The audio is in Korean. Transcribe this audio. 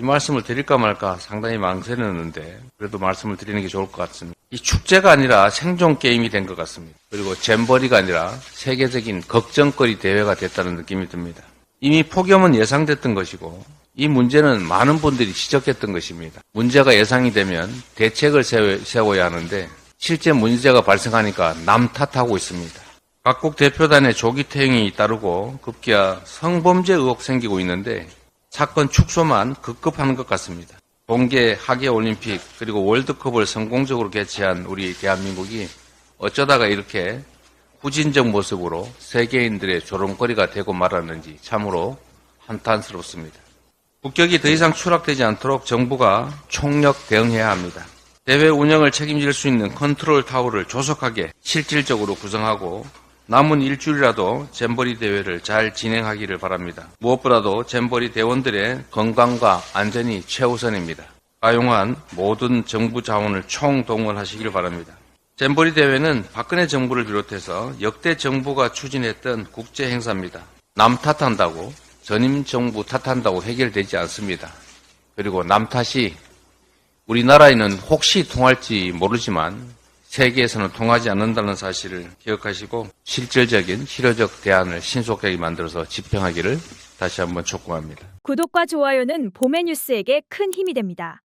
이 말씀을 드릴까 말까 상당히 망설였는데 그래도 말씀을 드리는 게 좋을 것 같습니다. 이 축제가 아니라 생존 게임이 된 것 같습니다. 그리고 잼버리가 아니라 세계적인 걱정거리 대회가 됐다는 느낌이 듭니다. 이미 폭염은 예상됐던 것이고 이 문제는 많은 분들이 지적했던 것입니다. 문제가 예상이 되면 대책을 세워- 세워야 하는데 실제 문제가 발생하니까 남 탓하고 있습니다. 각국 대표단의 조기 퇴행이 따르고 급기야 성범죄 의혹 생기고 있는데 사건 축소만 급급한 것 같습니다. 동계 하계 올림픽 그리고 월드컵을 성공적으로 개최한 우리 대한민국이 어쩌다가 이렇게 후진적 모습으로 세계인들의 조롱거리가 되고 말았는지 참으로 한탄스럽습니다. 국격이 더 이상 추락되지 않도록 정부가 총력 대응해야 합니다. 대회 운영을 책임질 수 있는 컨트롤 타워를 조속하게 실질적으로 구성하고 남은 일주일이라도 잼버리 대회를 잘 진행하기를 바랍니다. 무엇보다도 잼버리 대원들의 건강과 안전이 최우선입니다. 가용한 모든 정부 자원을 총동원하시길 바랍니다. 잼버리 대회는 박근혜 정부를 비롯해서 역대 정부가 추진했던 국제 행사입니다. 남 탓한다고 전임 정부 탓한다고 해결되지 않습니다. 그리고 남 탓이 우리나라에는 혹시 통할지 모르지만 세계에서는 통하지 않는다는 사실을 기억하시고 실질적인 실효적 대안을 신속하게 만들어서 집행하기를 다시 한번 촉구합니다. 구독과 좋아요는 봄의 뉴스에게 큰 힘이 됩니다.